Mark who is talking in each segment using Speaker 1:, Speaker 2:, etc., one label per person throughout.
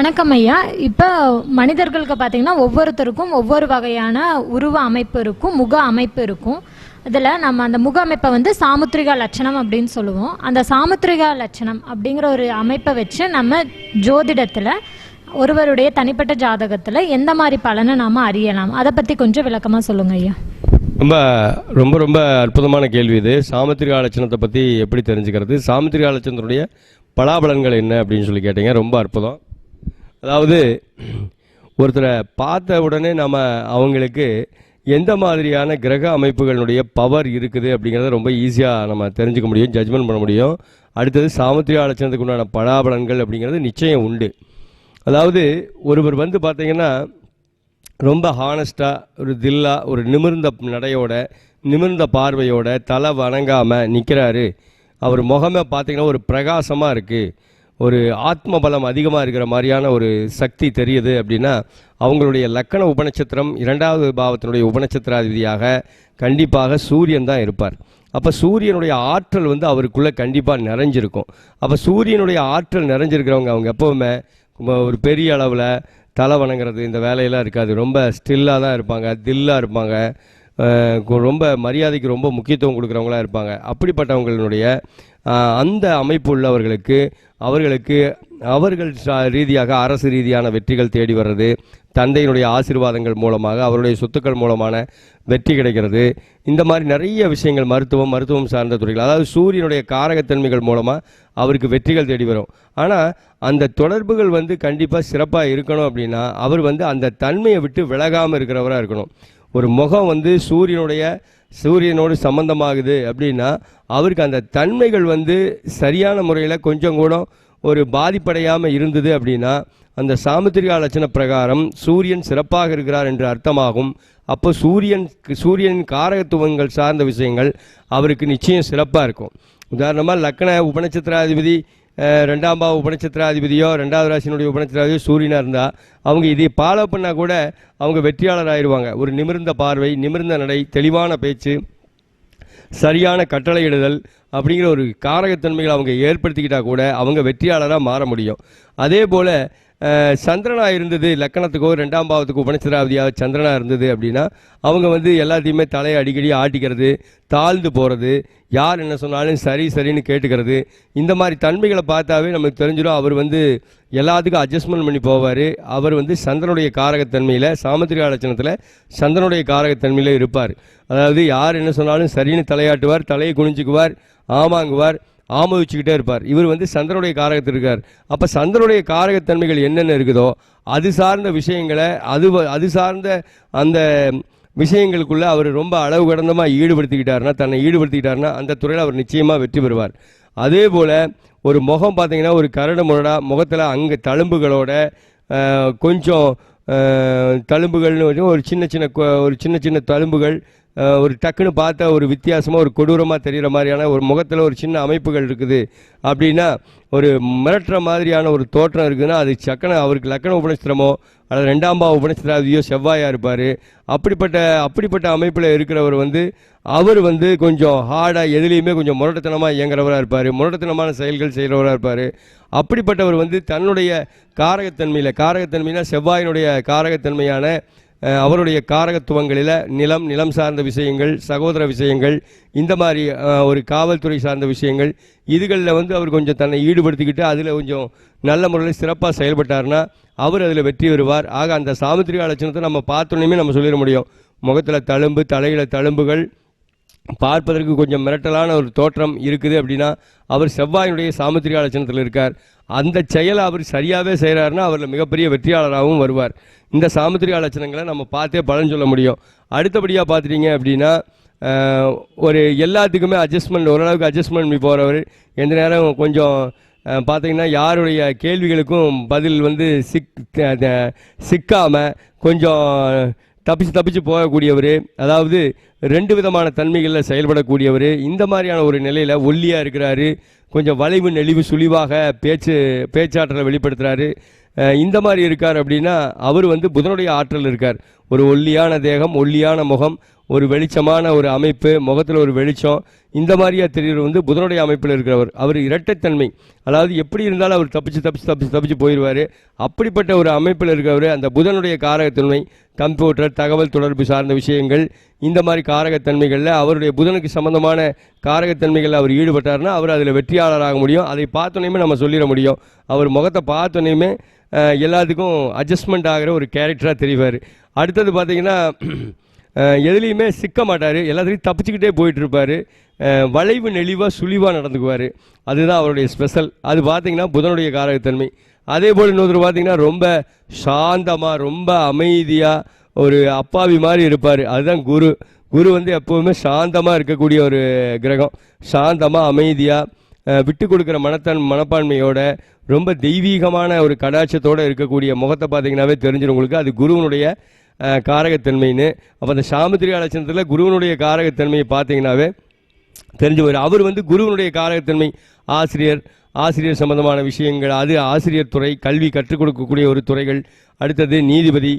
Speaker 1: வணக்கம் ஐயா. இப்போ மனிதர்களுக்கு பார்த்தீங்கன்னா ஒவ்வொருத்தருக்கும் ஒவ்வொரு வகையான உருவ அமைப்பு இருக்கும் முக அமைப்பு இருக்கும். இதில் நம்ம அந்த முக அமைப்பை வந்து சாமுத்திரிகா லட்சணம் அப்படின்னு சொல்லுவோம். அந்த சாமுத்திரிகா லட்சணம் அப்படிங்கிற ஒரு அமைப்பை வச்சு நம்ம ஜோதிடத்தில் ஒருவருடைய தனிப்பட்ட ஜாதகத்தில் எந்த மாதிரி பலனை நாம் அறியலாம்? அதை பற்றி கொஞ்சம் விளக்கமாக சொல்லுங்கள் ஐயா.
Speaker 2: ரொம்ப ரொம்ப ரொம்ப அற்புதமான கேள்வி இது. சாமுத்திரிகா லட்சணத்தை பற்றி எப்படி தெரிஞ்சுக்கிறது? சாமுத்திரிகா லட்சணத்தினுடைய பலாபலன்கள் என்ன அப்படின்னு சொல்லி கேட்டீங்க. ரொம்ப அற்புதம். அதாவது ஒருத்தரை பார்த்த உடனே நம்ம அவங்களுக்கு எந்த மாதிரியான கிரக அமைப்புகளுடைய பவர் இருக்குது அப்படிங்கிறத ரொம்ப ஈஸியாக நம்ம தெரிஞ்சுக்க முடியும் ஜட்ஜ்மெண்ட் பண்ண முடியும். அடுத்தது சாமுத்திரிகா லட்சணத்துக்கு உண்டான பலாபலன்கள் அப்படிங்கிறது நிச்சயம் உண்டு. அதாவது ஒருவர் வந்து பார்த்தீங்கன்னா ரொம்ப ஹானஸ்ட்டாக ஒரு தில்லா ஒரு நிமிர்ந்த நடையோட நிமிர்ந்த பார்வையோட தலை வணங்காமல் நிற்கிறாரு அவர் முகமே பார்த்தீங்கன்னா ஒரு பிரகாசமாக இருக்குது ஒரு ஆத்ம பலம் அதிகமாக இருக்கிற மாதிரியான ஒரு சக்தி தெரியுது அப்படின்னா அவங்களுடைய லக்கண உபநட்சத்திரம் இரண்டாவது பாவத்தினுடைய உபநட்சத்திராதிபதியாக கண்டிப்பாக சூரியன் தான் இருப்பார். அப்போ சூரியனுடைய ஆற்றல் வந்து அவருக்குள்ளே கண்டிப்பாக நிறைஞ்சிருக்கும். அப்போ சூரியனுடைய ஆற்றல் நிறைஞ்சிருக்கிறவங்க அவங்க எப்போவுமே ஒரு பெரிய அளவில் தலை வணங்குறது இந்த வேலையெல்லாம் இருக்காது. ரொம்ப ஸ்டில்லாக தான் இருப்பாங்க தில்லாக இருப்பாங்க. ரொம்ப மரியாதைக்கு ரொம்ப முக்கியத்துவம் கொடுக்குறவங்களா இருப்பாங்க. அப்படிப்பட்டவங்களுடைய அந்த அமைப்பு உள்ளவர்களுக்கு அவர்களுக்கு அவர்கள் ரீதியாக அரசு ரீதியான வெற்றிகள் தேடி வர்றது தந்தையினுடைய ஆசீர்வாதங்கள் மூலமாக அவருடைய சொத்துக்கள் மூலமான வெற்றி கிடைக்கிறது. இந்த மாதிரி நிறைய விஷயங்கள் மருத்துவம் மருத்துவம் சார்ந்த துறைகள் அதாவது சூரியனுடைய காரகத்தன்மைகள் மூலமாக அவருக்கு வெற்றிகள் தேடி வரும். ஆனால் அந்த தொடர்புகள் வந்து கண்டிப்பாக சிறப்பாக இருக்கணும் அப்படின்னா அவர் வந்து அந்த தன்மையை விட்டு விலகாமல் இருக்கிறவராக இருக்கணும். ஒரு முகம் வந்து சூரியனுடைய சூரியனோடு சம்பந்தமாகுது அப்படின்னா அவருக்கு அந்த தன்மைகள் வந்து சரியான முறையில் கொஞ்சம் கூட ஒரு பாதிப்படையாமல் இருந்தது அப்படின்னா அந்த சாமுத்திரிகா லட்சண பிரகாரம் சூரியன் சிறப்பாக இருக்கிறார் என்று அர்த்தமாகும். அப்போ சூரியன் சூரியனின் காரகத்துவங்கள் சார்ந்த விஷயங்கள் அவருக்கு நிச்சயம் சிறப்பாக இருக்கும். உதாரணமாக லக்கண உபநட்சத்திராதிபதி ரெண்டாம் பாவ உபநட்சத்திராதிபதியோ ரெண்டாவது ராசினுடைய உபநட்சத்திராதிபதியோ சூரியனாக இருந்தால் அவங்க இதை ஃபாலோ பண்ணால் கூட அவங்க வெற்றியாளர் ஆயிடுவாங்க ஒரு நிமிர்ந்த பார்வை நிமிர்ந்த நடை தெளிவான பேச்சு சரியான கட்டளையிடுதல் அப்படிங்கிற ஒரு காரகத்தன்மைகளை அவங்க ஏற்படுத்திக்கிட்டால் கூட அவங்க வெற்றியாளராக மாற முடியும். அதே போல் சந்திரனாக இருந்தது. லக்கணத்துக்கோ ரெண்டாம் பாவத்துக்கு உபனிச்சராவதியாக சந்திரனாக இருந்தது அப்படின்னா அவங்க வந்து எல்லாத்தையுமே தலையை அடிக்கடி ஆட்டிக்கிறது தாழ்ந்து போகிறது யார் என்ன சொன்னாலும் சரி சரின்னு கேட்டுக்கிறது இந்த மாதிரி தன்மைகளை பார்த்தாவே நமக்கு தெரிஞ்சிடும். அவர் வந்து எல்லாத்துக்கும் அட்ஜஸ்ட்மெண்ட் பண்ணி போவார். அவர் வந்து சந்திரனுடைய காரகத்தன்மையில் சாமுத்திரிகா லட்சணத்தில் சந்திரனுடைய காரகத்தன்மையில் இருப்பார். அதாவது யார் என்ன சொன்னாலும் சரின்னு தலையாட்டுவார் தலையை குனிஞ்சுக்குவார் ஆமாங்குவார். ஆமோதிச்சுக்கிட்டே இருப்பார். இவர் வந்து சந்திரனுடைய காரகத்தில் இருக்கார். அப்போ சந்திரனுடைய காரகத்தன்மைகள் என்னென்ன இருக்குதோ அது சார்ந்த விஷயங்களை அது வ- அது சார்ந்த அந்த விஷயங்களுக்குள்ளே அவர் ரொம்ப அளவு கடந்தமாக ஈடுபடுத்திக்கிட்டாருன்னா தன்னை ஈடுபடுத்திக்கிட்டாருன்னா அந்த துறையில் அவர் நிச்சயமாக வெற்றி பெறுவார். அதே போல் ஒரு முகம் பார்த்தீங்கன்னா ஒரு கரடு முரடா முகத்தில் அங்கே தழும்புகளோட கொஞ்சம் தழும்புகள்னு ஒரு சின்ன சின்ன ஒரு சின்ன சின்ன தழும்புகள் ஒரு டக்குன்னு பார்த்தா ஒரு வித்தியாசமாக ஒரு கொடூரமாக தெரிகிற மாதிரியான ஒரு முகத்தில் ஒரு சின்ன அமைப்புகள் இருக்குது. அப்படின்னா ஒரு மிரட்டுற மாதிரியான ஒரு தோற்றம் இருக்குதுன்னா அது சக்கன அவருக்கு லக்கண உபநட்சத்திரமோ அல்லது ரெண்டாம் பாவ செவ்வாயாக இருப்பார். அப்படிப்பட்ட அப்படிப்பட்ட அமைப்பில் இருக்கிறவர் வந்து அவர் வந்து கொஞ்சம் ஹார்டாக எதுலேயுமே கொஞ்சம் முரட்டத்தனமாக இயங்குறவராக இருப்பார். முரட்டத்தனமான செயல்கள் செய்கிறவராக இருப்பார். அப்படிப்பட்டவர் வந்து தன்னுடைய காரகத்தன்மையில் காரகத்தன்மைனா செவ்வாயினுடைய காரகத்தன்மையான அவருடைய காரகத்துவங்களில் நிலம் நிலம் சார்ந்த விஷயங்கள் சகோதர விஷயங்கள் இந்த மாதிரி ஒரு காவல்துறை சார்ந்த விஷயங்கள் இதுகளில் வந்து அவர் கொஞ்சம் தன்னை ஈடுபடுத்திக்கிட்டு அதில் கொஞ்சம் நல்ல முறையில் சிறப்பாக செயல்பட்டார்னா அவர் அதில் வெற்றி பெறுவார். ஆக அந்த சாமுத்திரிகா லட்சணத்தை நம்ம பார்த்தோன்னே நம்ம சொல்லிட முடியும். முகத்தில் தழும்பு தலையில தழும்புகள் பார்ப்பதற்கு கொஞ்சம் மிரட்டலான ஒரு தோற்றம் இருக்குது அப்படின்னா அவர் செவ்வாயினுடைய சாமுத்திரிகா லட்சணத்தில் இருக்கார். அந்த செயலை அவர் சரியாகவே செய்கிறாருன்னா அவரில் மிகப்பெரிய வெற்றியாளராகவும் வருவார். இந்த சாமுத்திரிகா லட்சணங்களை நம்ம பார்த்தே பலன் சொல்ல முடியும். அடுத்தபடியாக பார்த்துட்டிங்க அப்படின்னா ஒரு எல்லாத்துக்குமே அட்ஜஸ்ட்மெண்ட் ஓரளவுக்கு அட்ஜஸ்ட்மெண்ட் பண்ணி போகிறவர் எந்த நேரம் கொஞ்சம் பார்த்திங்கன்னா பார்த்தீங்கன்னா யாருடைய கேள்விகளுக்கும் பதில் வந்து சிக் சிக்காமல் கொஞ்சம் தப்பிச்சு தப்பிச்சு போகக்கூடியவர் அதாவது ரெண்டு விதமான தன்மைகளில் செயல்படக்கூடியவர் இந்த மாதிரியான ஒரு நிலையில் ஒல்லியாக இருக்கிறாரு கொஞ்சம் வளைவு நெளிவு சுழிவாக பேச்சு பேச்சாற்றலை வெளிப்படுத்துகிறாரு இந்த மாதிரி இருக்கார் அப்படின்னா அவர் வந்து புதனுடைய ஆற்றல் இருக்கார். ஒரு ஒல்லியான தேகம் ஒல்லியான முகம் ஒரு வெளிச்சமான ஒரு அமைப்பு முகத்தில் ஒரு வெளிச்சம். இந்த மாதிரியா தெரியுற வந்து புதனுடைய அமைப்பில் இருக்கிறவர். அவர் இரட்டைத்தன்மை. அதாவது எப்படி இருந்தாலும் அவர் தப்பிச்சு தப்பிச்சு தப்பிச்சு தப்பிச்சு போயிடுவார் அப்படிப்பட்ட ஒரு அமைப்பில் இருக்கிறவர் அந்த புதனுடைய காரகத்தன்மை கம்ப்யூட்டர் தகவல் தொடர்பு சார்ந்த விஷயங்கள் இந்த மாதிரி காரகத்தன்மைகளில் அவருடைய புதனுக்கு சம்பந்தமான காரகத்தன்மைகளில் அவர் ஈடுபட்டார்னா அவர் அதில் வெற்றியாளராக முடியும். அதை பார்த்தோன்னே நம்ம சொல்லிட முடியும். அவர் முகத்தை பார்த்தோன்னே எல்லாத்துக்கும் அட்ஜஸ்ட்மெண்ட் ஆகிற ஒரு கேரக்டராக தெரிவார். அடுத்தது பார்த்தீங்கன்னா எதுலேயுமே சிக்க மாட்டார். எல்லாத்துலேயும் தப்பிச்சுக்கிட்டே போயிட்டு இருப்பார் வளைவு நெளிவாக சுழிவாக நடந்துக்குவார். அதுதான் அவருடைய ஸ்பெஷல் அது பார்த்திங்கன்னா புதனுடைய காரகத்தன்மை. அதே போல் இன்னொருத்தர் பார்த்திங்கன்னா ரொம்ப சாந்தமாக ரொம்ப அமைதியாக ஒரு அப்பாவி மாதிரி இருப்பார். அதுதான் குரு. குரு வந்து எப்போவுமே சாந்தமாக இருக்கக்கூடிய ஒரு கிரகம். சாந்தமாக அமைதியாக விட்டு கொடுக்குற மனத்தன் மனப்பான்மையோட ரொம்ப தெய்வீகமான ஒரு கடாட்சத்தோடு இருக்கக்கூடிய முகத்தை பார்த்தீங்கன்னாவே தெரிஞ்சிடும் உங்களுக்கு. அது குருவனுடைய காரகத்தன்மைன்னு. அப்போ அந்த சாமுத்திரிகா லட்சணத்தில் குருவனுடைய காரகத்தன்மையை பார்த்தீங்கன்னாவே தெரிஞ்சு போயிடும். அவர் வந்து குருவனுடைய காரகத்தன்மை ஆசிரியர் ஆசிரியர் சம்பந்தமான விஷயங்கள் அது ஆசிரியர் துறை கல்வி கற்றுக் கொடுக்கக்கூடிய ஒரு துறைகள். அடுத்தது நீதிபதி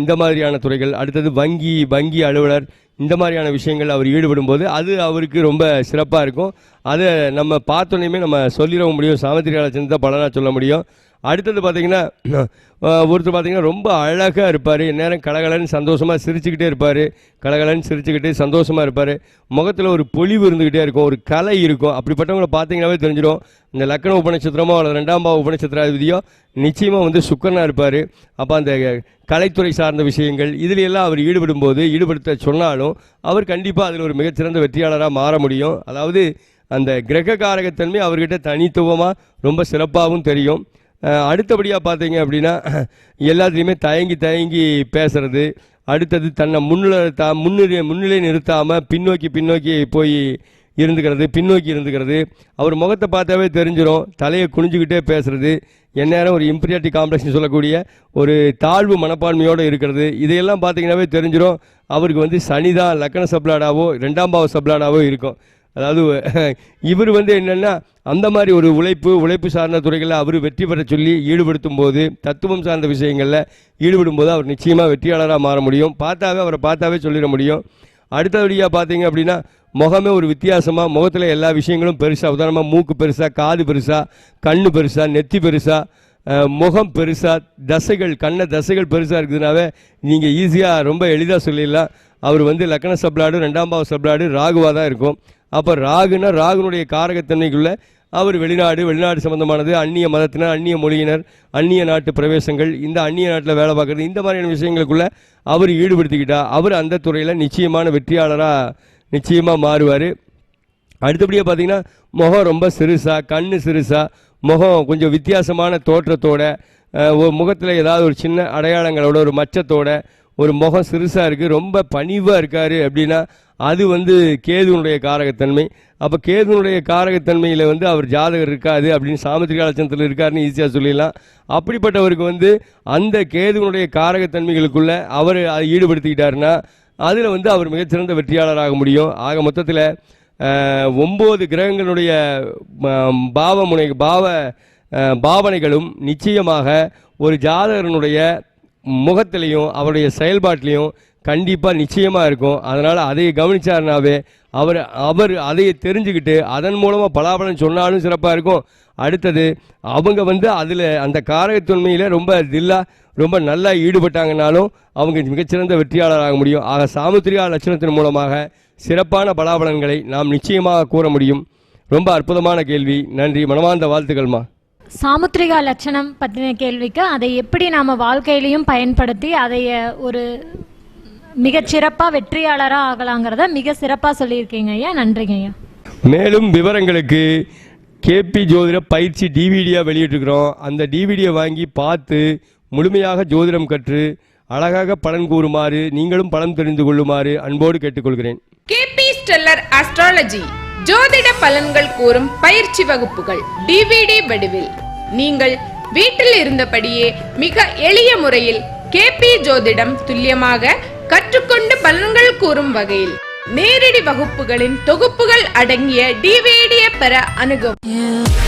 Speaker 2: இந்த மாதிரியான துறைகள். அடுத்தது வங்கி வங்கி அலுவலர் இந்த மாதிரியான விஷயங்கள் அவர் ஈடுபடும் போது அது அவருக்கு ரொம்ப சிறப்பாக இருக்கும். அதை நம்ம பார்த்தோன்னே நம்ம சொல்லிடவும் முடியும். சாமத்திரிகால லட்சணத்தை பலனாக சொல்ல முடியும். அடுத்தது பார்த்தீங்கன்னா ஒருத்தர் பார்த்தீங்கன்னா ரொம்ப அழகாக இருப்பார். நேரம் கலகலன்னு சந்தோஷமாக சிரிச்சுக்கிட்டே இருப்பார். கலகலன்னு சிரிச்சுக்கிட்டு சந்தோஷமாக இருப்பார். முகத்தில் ஒரு பொலிவு இருந்துக்கிட்டே இருக்கும். ஒரு கலை இருக்கும். அப்படிப்பட்டவங்களை பார்த்தீங்கன்னாவே தெரிஞ்சிடும். இந்த லக்கண உபநட்சத்திரமோ அல்லது ரெண்டாம் பாவ உபநட்சத்திராதிபதியோ நிச்சயமாக வந்து சுக்கரனாக இருப்பார். அப்போ அந்த கலைத்துறை சார்ந்த விஷயங்கள் இதில் எல்லாம் அவர் ஈடுபடும் போது ஈடுபடுத்த சொன்னாலும் அவர் கண்டிப்பாக அதில் ஒரு மிகச்சிறந்த வெற்றியாளராக மாற முடியும். அதாவது அந்த கிரக காரகத்தன்மை அவர்கிட்ட தனித்துவமாக ரொம்ப சிறப்பாகவும் தெரியும். அடுத்தபடியாக பார்த்தீங்க அப்படின்னா எல்லாத்துலேயுமே தயங்கி தயங்கி பேசுகிறது அடுத்தது தன்னை முன்னிலை த முன்னிலை முன்னிலை நிறுத்தாமல் பின்னோக்கி பின்னோக்கி போய் இருந்துக்கிறது பின்னோக்கி இருந்துக்கிறது. அவர் முகத்தை பார்த்தாவே தெரிஞ்சிடும் தலையை குனிஞ்சுக்கிட்டே பேசுகிறது எந்நேரம் ஒரு இம்பீரியாரிட்டி காம்ப்ளெக்ஸ்னு சொல்லக்கூடிய ஒரு தாழ்வு மனப்பான்மையோடு இருக்கிறது. இதையெல்லாம் பார்த்தீங்கன்னாவே தெரிஞ்சிடும் அவருக்கு வந்து சனிதான் லக்கண சப்ளாடாவோ ரெண்டாம் பாவ சப்ளாடாவோ இருக்கும். அதாவது இவர் வந்து என்னென்னா அந்த மாதிரி ஒரு உழைப்பு உழைப்பு சார்ந்த துறைகளில் அவர் வெற்றி பெற சொல்லி ஈடுபடுத்தும் போது தத்துவம் சார்ந்த விஷயங்களில் ஈடுபடும் போது அவர் நிச்சயமாக வெற்றியாளராக மாற முடியும். பார்த்தாவே அவரை பார்த்தாவே சொல்லிட முடியும். அடுத்தபடியாக பார்த்தீங்க அப்படின்னா முகமே ஒரு வித்தியாசமாக முகத்தில் எல்லா விஷயங்களும் பெருசாக உதாரணமாக மூக்கு பெருசாக காது பெருசாக கண்ணு பெருசாக நெத்தி பெருசாக முகம் பெருசாக தசைகள் கண்ணை தசைகள் பெருசாக இருக்குதுனாவே நீங்கள் ஈஸியாக ரொம்ப எளிதாக சொல்லிடலாம். அவர் வந்து லக்கண சப்ளாடு ரெண்டாம் பாவ சப்ளாடு ராகுவாக தான் இருக்கும். அப்போ ராகுனா ராகுனுடைய காரகத்தன்மைக்குள்ள அவர் வெளிநாடு வெளிநாடு சம்பந்தமானது அந்நிய மதத்தினர் அந்நிய மொழியினர் அந்நிய நாட்டு பிரவேசங்கள் இந்த அந்நிய நாட்டில் வேலை பார்க்குறது இந்த மாதிரியான விஷயங்களுக்குள்ள அவர் ஈடுபடுத்திக்கிட்டா அவர் அந்த துறையில் நிச்சயமான வெற்றியாளராக நிச்சயமாக மாறுவார். அடுத்தபடியாக பார்த்தீங்கன்னா முகம் ரொம்ப சிறுசாக கண் சிறுசாக முகம் கொஞ்சம் வித்தியாசமான தோற்றத்தோட ஒரு முகத்தில் ஏதாவது ஒரு சின்ன அடையாளங்களோட ஒரு மச்சத்தோட ஒரு முகம் சிறுசாக இருக்குது ரொம்ப பணிவாக இருக்கார் அப்படின்னா அது வந்து கேதுனுடைய காரகத்தன்மை. அப்போ கேதுனுடைய காரகத்தன்மையில் வந்து அவர் ஜாதகர் இருக்காது அப்படின்னு சாமுத்திரிகா லட்சணத்தில் இருக்காருன்னு ஈஸியாக சொல்லிடலாம். அப்படிப்பட்டவருக்கு வந்து அந்த கேதுனுடைய காரகத்தன்மைகளுக்குள்ளே அவர் அதை ஈடுபடுத்திக்கிட்டாருன்னா அதில் வந்து அவர் மிகச்சிறந்த வெற்றியாளராக முடியும். ஆக மொத்தத்தில் ஒம்பது கிரகங்களுடைய பாவமுனை பாவ பாவனைகளும் நிச்சயமாக ஒரு ஜாதகனுடைய முகத்திலையும் அவருடைய செயல்பாட்டிலையும் கண்டிப்பாக நிச்சயமாக இருக்கும். அதனால் அதை கவனிச்சாருனாவே அவர் அவர் அதை தெரிஞ்சுக்கிட்டு அதன் மூலமாக பலாபலன் சொன்னாலும் சிறப்பாக இருக்கும். அடுத்தது அவங்க வந்து அதில் அந்த காரகத்தன்மையில் ரொம்ப தில்லாக ரொம்ப நல்லா ஈடுபட்டாங்கனாலும் அவங்க மிகச்சிறந்த வெற்றியாளராக முடியும். ஆக சாமுத்திரிகா லட்சணத்தின் மூலமாக சிறப்பான பலாபலன்களை நாம் நிச்சயமாக கூற முடியும். ரொம்ப அற்புதமான கேள்வி. நன்றி. மனமார்ந்த வாழ்த்துக்கள்மா.
Speaker 1: சாமுத்திரிகா லட்சணம் பற்றின கேள்விக்கு அதை எப்படி நாம் வாழ்க்கையிலையும் பயன்படுத்தி அதை ஒரு மிகச்சிறப்பாக வெற்றியாளராக ஆகலாங்கிறத மிக சிறப்பாக சொல்லியிருக்கீங்க ஐயா. நன்றிங்க ஐயா.
Speaker 2: மேலும் விவரங்களுக்கு கேபி ஜோதிட பயிற்சி டிவிடியாக வெளியிட்டிருக்கிறோம். அந்த டிவிடியை வாங்கி பார்த்து முழுமையாக ஜோதிடம் கற்று அழகாக பலன் கூறுமாறு நீங்களும் பலன் தெரிந்து கொள்ளுமாறு அன்போடு கேட்டுக்கொள்கிறேன்.
Speaker 3: கேபி ஸ்டெல்லர் அஸ்ட்ராலஜி ஜோதிட பலன்கள் கூறும் பயிற்சி வகுப்புகள் டிவிடி வடிவில். நீங்கள் வீட்டில் இருந்தபடியே மிக எளிய முறையில் கேபி ஜோதிடம் துல்லியமாக கற்றுக்கொண்டு பலன்கள் கூறும் வகையில் நேரடி வகுப்புகளின் தொகுப்புகள் அடங்கிய டிவிடியை பெற அணுகவும்